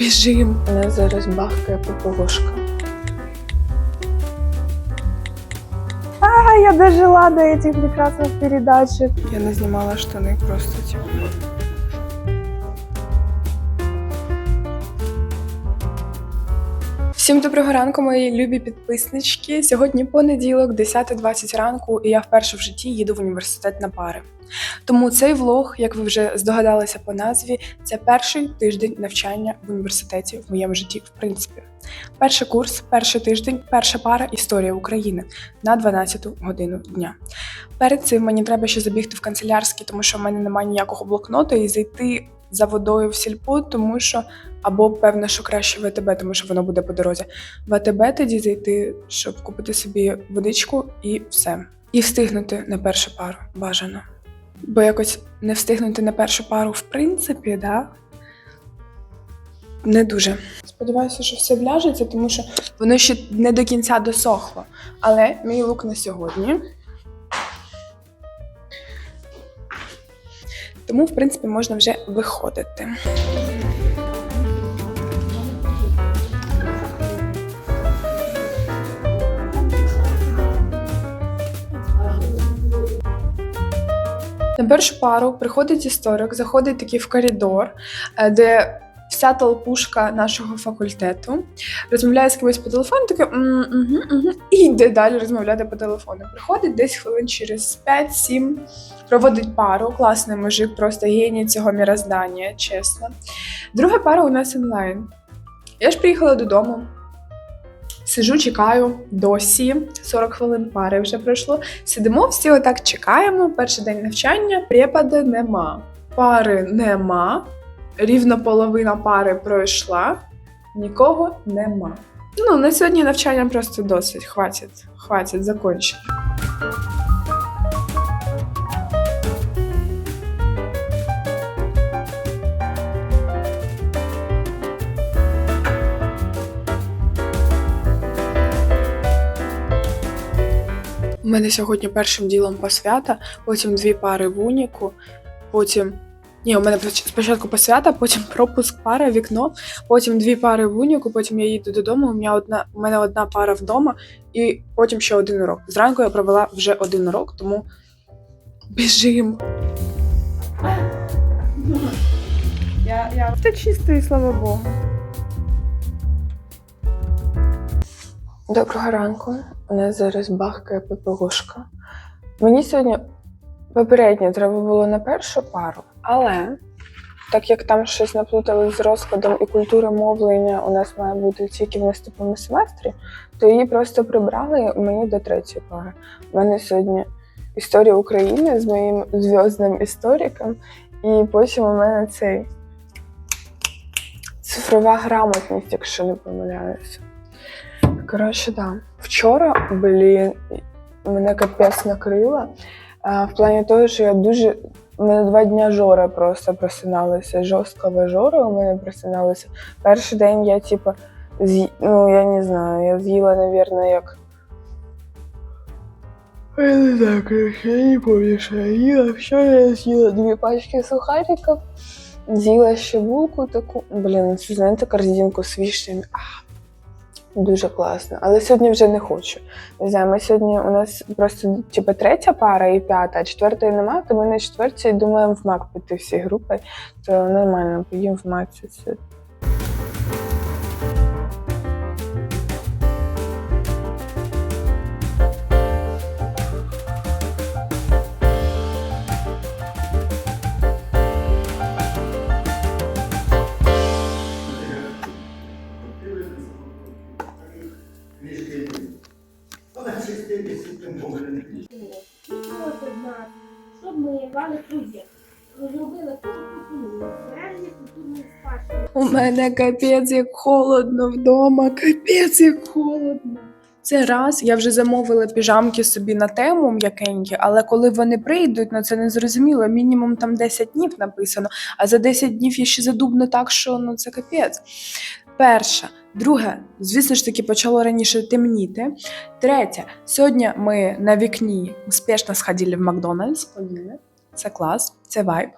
Біжим. Мене зараз бахкає попугушка. А, я дожила до этих прекрасных передачек. Я не знімала штани просто типу. Всім доброго ранку, мої любі підписнички. Сьогодні понеділок, 10.20 ранку, і я вперше в житті їду в університет на пари. Тому цей влог, як ви вже здогадалися по назві, це перший тиждень навчання в університеті в моєму житті, в принципі. Перший курс, перший тиждень, перша пара історія України на 12 годину дня. Перед цим мені треба ще забігти в канцелярський, тому що в мене немає ніякого блокноту, і зайти за водою в сільпо, тому що або певно, що краще в АТБ, тому що воно буде по дорозі. В АТБ тоді зайти, щоб купити собі водичку і все. І встигнути на першу пару бажано. Бо якось не встигнути на першу пару, в принципі, да, не дуже. Сподіваюся, що все вляжеться, тому що воно ще не до кінця досохло. Але мій лук на сьогодні. Тому, в принципі, можна вже виходити. На першу пару приходить історик, заходить такий в коридор, е, де вся толпушка нашого факультету розмовляє з кимось по телефону, таке і йде далі розмовляти по телефону. Приходить десь хвилин через 5-7, проводить пару. Класний мужик, просто геній цього міроздання, чесно. Друга пара у нас онлайн. Я ж приїхала додому. Сижу, чекаю досі. 40 хвилин пари вже пройшло. Сидимо, всі отак чекаємо. Перший день навчання, препади нема. Пари нема. Рівно половина пари пройшла, нікого нема. Ну, на сьогодні навчання просто досить. Хватить, хватить, закончено. У мене сьогодні першим ділом посвята, потім дві пари в уніку, потім. Ні, у мене спочатку посвята, потім пропуск пара, вікно, потім дві пари в уніку, потім я їду додому. У мене одна, у мене одна пара вдома, і потім ще один урок. Зранку я провела вже один урок, тому біжим. Я, я... Та чистий, слава Богу. Доброго ранку. У нас зараз бахкає попелушка. Мені сьогодні попередньо треба було на першу пару, але так як там щось наплутали з розкладом і культури мовлення у нас має бути тільки в наступному семестрі, то її просто прибрали мені до третьої пари. У мене сьогодні історія України з моїм зв'язним істориком, і потім у мене цей цифрова грамотність, якщо не помиляюся. Коротше, да. Вчора, блін, мене капець накрило. А, в плані того, що я дуже. У мене два дня жора просто просиналися. Жорсткова жора у мене просиналася. Перший день я, типу, ну, я не знаю, я з'їла, напевно, як. Я не знаю, я не помню, що я їла. Вчора я з'їла дві пачки сухариків, з'їла ще булку таку. Блін, знаєте, корзинку з вішнями. Дуже класно, але сьогодні вже не хочу. Не ми сьогодні у нас просто типу, третя пара і п'ята, а четвертої немає, то ми на четвертій думаємо в МАК піти всі групи, то нормально, поїм в МАК мене капець як холодно вдома, капець як холодно. Це раз, я вже замовила піжамки собі на тему м'якенькі, але коли вони прийдуть, ну це не зрозуміло. Мінімум там 10 днів написано, а за 10 днів я ще задубну так, що ну це капець. Перше. Друге, звісно ж таки, почало раніше темніти. Третє, сьогодні ми на вікні успішно сходили в Макдональдс. Це клас, це вайб.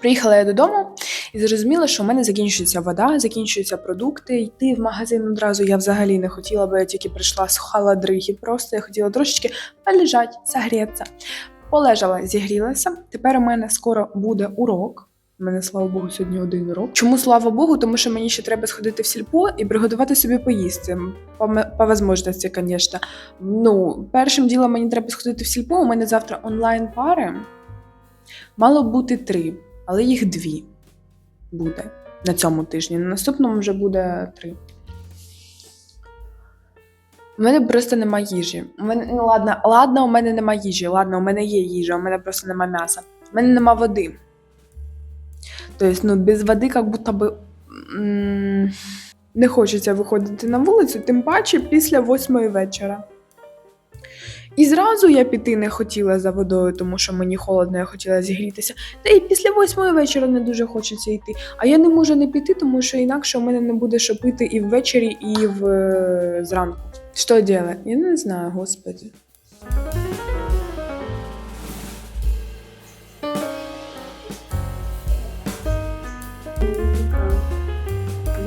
Приїхала я додому, і зрозуміла, що у мене закінчується вода, закінчуються продукти. Йти в магазин одразу я взагалі не хотіла, бо я тільки прийшла з халадриги. Просто я хотіла трошечки полежати, согрітися. Полежала, зігрілася. Тепер у мене скоро буде урок. У мене, слава Богу, сьогодні один урок. Чому слава Богу? Тому що мені ще треба сходити в сільпо і приготувати собі поїсти. По, по можливості, звісно. Ну, першим ділом мені треба сходити в сільпо. У мене завтра онлайн пари. Мало бути три, але їх дві буде на цьому тижні. На наступному вже буде три. У мене просто нема їжі. У мене, ну, ладно, ладно, у мене нема їжі. Ладно, у мене є їжа, у мене просто нема м'яса. У мене нема води. Тобто, ну, без води, як будто би. Не хочеться виходити на вулицю, тим паче після восьмої вечора. І зразу я піти не хотіла за водою, тому що мені холодно, я хотіла зігрітися. Та і після восьмої вечора не дуже хочеться йти. А я не можу не піти, тому що інакше у мене не буде що пити і ввечері, і в... е, зранку. Що робити? Я не знаю, господи.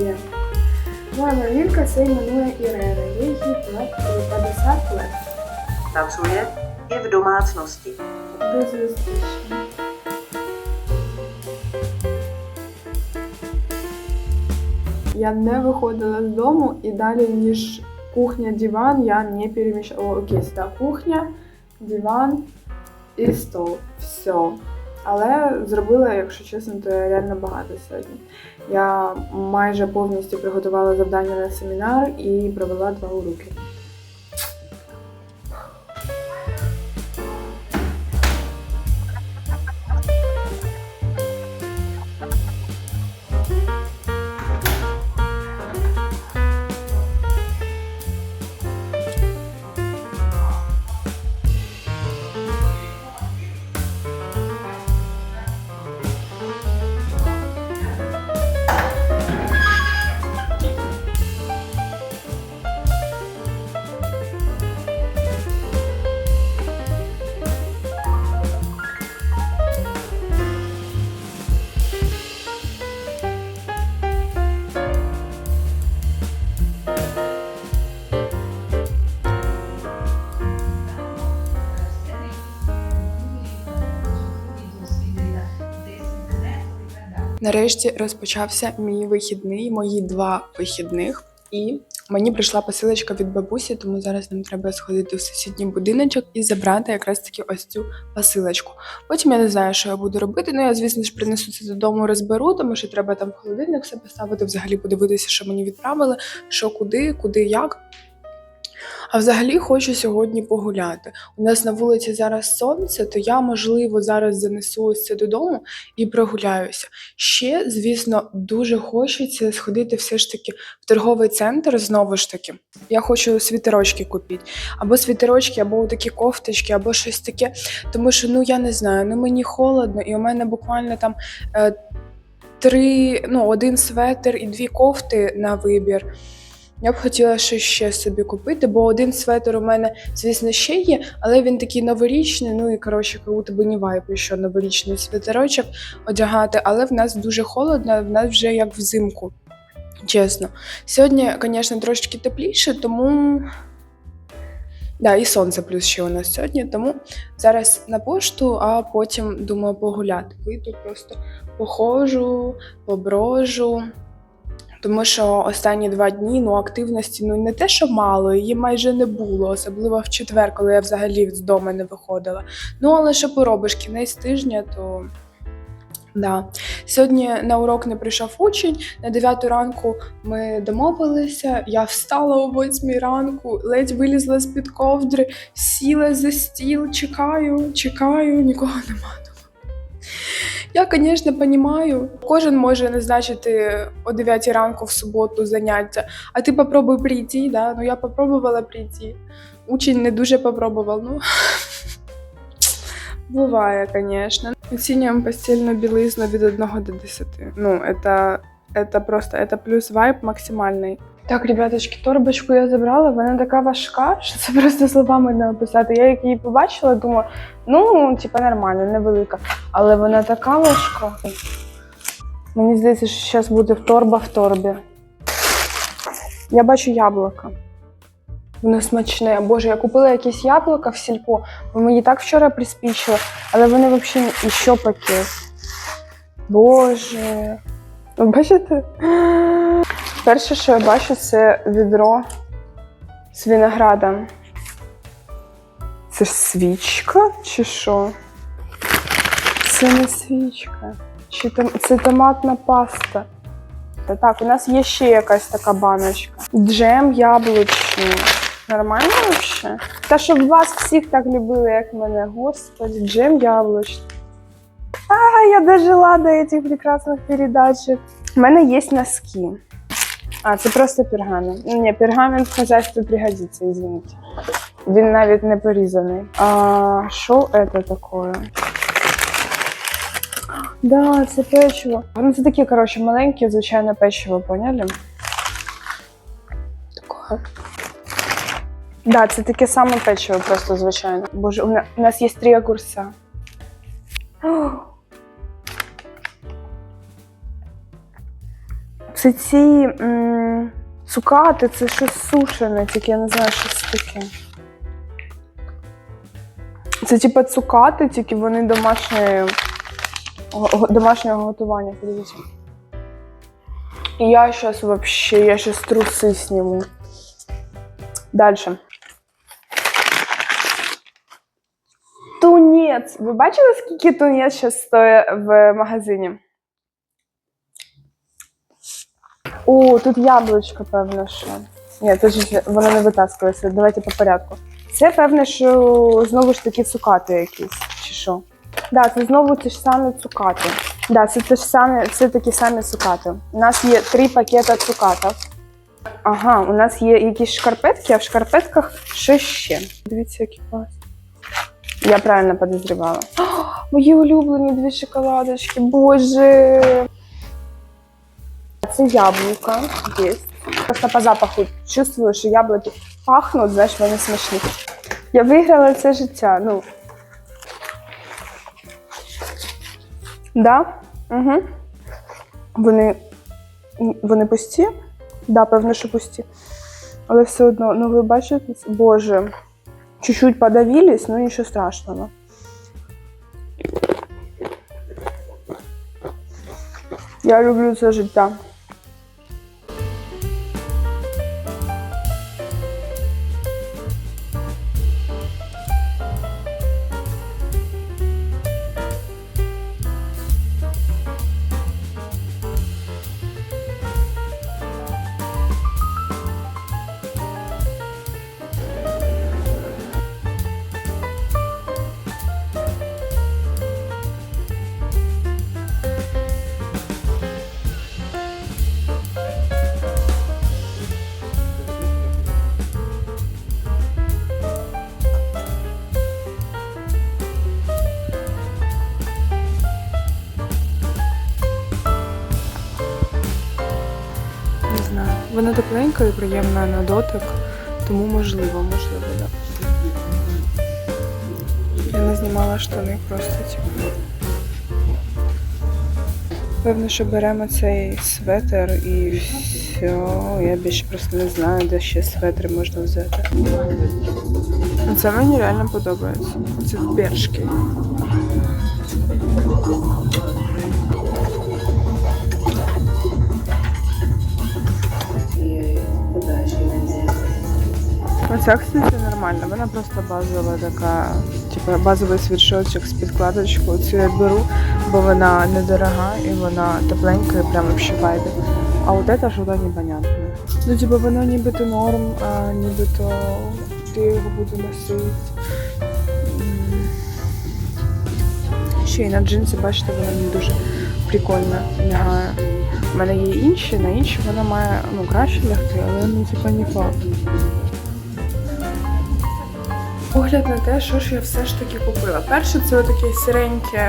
Є. Моя Вілька це іменує Ірена. Їй 50 лет. Pracuje i v domácnosti. Зустрічі. Я не виходила з дому і далі, ніж кухня, диван, я не переміщала. Окей, сюди кухня, диван і стол. Все. Але зробила, якщо чесно, то реально багато сьогодні. Я майже повністю приготувала завдання на семінар і провела два уроки. Нарешті розпочався мій вихідний, мої два вихідних, і мені прийшла посилочка від бабусі, тому зараз нам треба сходити в сусідній будиночок і забрати якраз таки ось цю посилочку. Потім я не знаю, що я буду робити. Ну я, звісно ж, принесу це додому, розберу, тому що треба там в холодильник все поставити, взагалі подивитися, що мені відправили, що куди, куди, як. А взагалі хочу сьогодні погуляти. У нас на вулиці зараз сонце, то я, можливо, зараз занесу це додому і прогуляюся. Ще, звісно, дуже хочеться сходити все ж таки в торговий центр знову ж таки. Я хочу світерочки купити. Або світерочки, або такі кофточки, або щось таке. Тому що, ну я не знаю, ну мені холодно, і у мене буквально там. Е, Три, ну, один светр і дві кофти на вибір. Я б хотіла щось ще собі купити, бо один светр у мене, звісно, ще є, але він такий новорічний. Ну і коротше, будто би не вайп, що новорічний світерочок одягати. Але в нас дуже холодно, в нас вже як взимку. Чесно. Сьогодні, звісно, трошечки тепліше, тому. Да, і сонце плюс ще у нас сьогодні. Тому зараз на пошту, а потім думаю погуляти. Вийду просто походжу, поброжу. Тому що останні два дні ну, активності ну не те, що мало, її майже не було, особливо в четвер, коли я взагалі з дому не виходила. Ну, але що поробиш, кінець тижня, то да. Сьогодні на урок не прийшов учень. На 9 ранку ми домовилися. Я встала о 8 ранку, ледь вилізла з-під ковдри, сіла за стіл, чекаю, чекаю, нікого нема. Я, звісно, розумію, кожен може назначити о 9 ранку в суботу заняття, а ти попробуй прийти, да? Ну я попробувала прийти. Учень не дуже попробував, ну буває, звісно. Оцінюємо постільну білизну від 1 до 10. Ну, це, це просто це плюс вайб максимальний. Так, ребяточки, торбочку я забрала, вона така важка, що це просто словами не описати. Я як її побачила, думаю, ну, типа нормально, невелика. Але вона така важка. Мені здається, що зараз буде торба в торбі. Я бачу яблука. Воно смачне. Боже, я купила якісь яблука в сільпо, бо мені так вчора приспічило, але вони взагалі і що пакет. Боже. Бачите? Перше, що я бачу, це відро з виноградом. Це свічка чи що? Це не свічка. Чи там це томатна паста? Та так, у нас є ще якась така баночка. Джем яблучний. Нормально взагалі? Та щоб вас всіх так любили, як мене. Господи, джем яблучний. А, я дожила до этих прекрасних передачек. У мене є носки. А, це просто пергамент. Ну, Ні, пергамент в хозяйстві пригодиться, извините. Він навіть не порізаний. А що це таке? Да, це печиво. Ну, це такі, коротше, маленькі, звичайно, печиво, поняли? Таке. Да, це таке саме печиво, просто звичайно. Боже, у нас є три огурця. Це ці м, цукати, це щось сушене, тільки я не знаю, що це таке. Це типа цукати, тільки вони домашньої, го- домашнього готування. Подивіться. І я зараз вообще, я зараз труси сниму. Дальше. Тунець. Ви бачили, скільки тунець зараз стоїть в магазині? О, тут яблучко, певно, що. Ні, тут воно не витаскується. Давайте по порядку. Це певне, що знову ж таки цукати якісь, чи що? Да, це знову ті ж самі цукати. Да, це те ж саме, це такі самі цукати. У нас є три пакета цукатів. Ага, у нас є якісь шкарпетки, а в шкарпетках що ще? Дивіться, які клас. Я правильно підозрювала. О, Мої улюблені дві шоколадочки, боже. Це яблука є. Просто по запаху чувствую, що яблуки пахнуть, знаєш, вони смачні. Я виграла це життя. Ну. Да? Угу. Вони, вони пусті? Да, певно, що пусті. Але все одно, ну ви бачите, боже, чуть-чуть подавились, ну нічого страшного. Я люблю це життя. Вона тепленька і приємна на дотик, тому можливо, можливо, так. Я не знімала штани просто, типу. Певно, що беремо цей светр і все. Я більше просто не знаю, де ще светри можна взяти. Це мені реально подобається. Це в Оця, кстати, нормальна. Вона просто базова така, типу базовий світшотчик з підкладочкою. Цю я беру, бо вона недорога і вона тепленька і вообще вайбі. А от це що-то непонятне. Ну, типу, воно нібито норм, а нібито ти його буду носити. Ще й на джинси, бачите, вона не дуже прикольно лягає. У мене є інші, на інші вона має ну, краще лягти, але ну, типу, не факт. Погляд на те, що ж я все ж таки купила. Перше, це отакий сиренький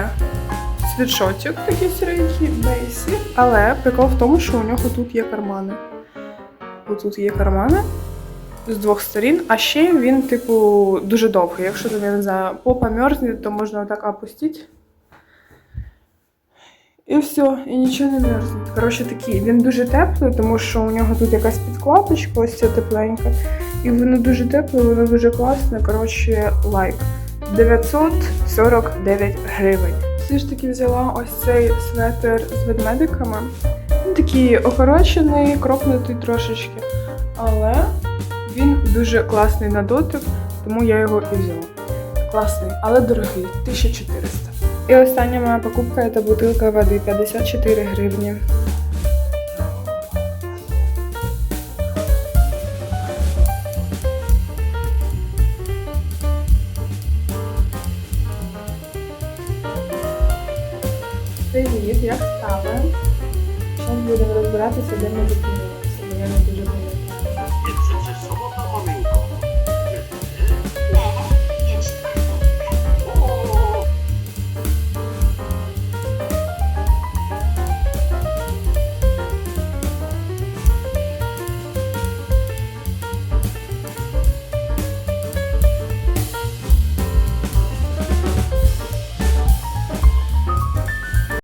світшотик, такий сиренький бейсі. Але прикол в тому, що у нього тут є кармани. Тут є кармани з двох сторін, а ще він, типу, дуже довгий. Якщо там, я не знаю, попа мерзне, то можна отак опустити. І все, і нічого не мерзне. Коротше, такий, він дуже теплий, тому що у нього тут якась підкладочка, ось ця тепленька. І воно дуже тепле, воно дуже класне. Коротше, лайк. 949 гривень. Все ж таки взяла ось цей светр з ведмедиками. Він такий окорочений, кропнутий трошечки. Але він дуже класний на дотик, тому я його і взяла. Класний, але дорогий 1400. І остання моя покупка це бутилка води 54 гривні. Привіт, як справи? Зараз будемо розбиратися, де ми зупинилися, бо я не дуже пам'ятаю. Це přece sobota, maminko.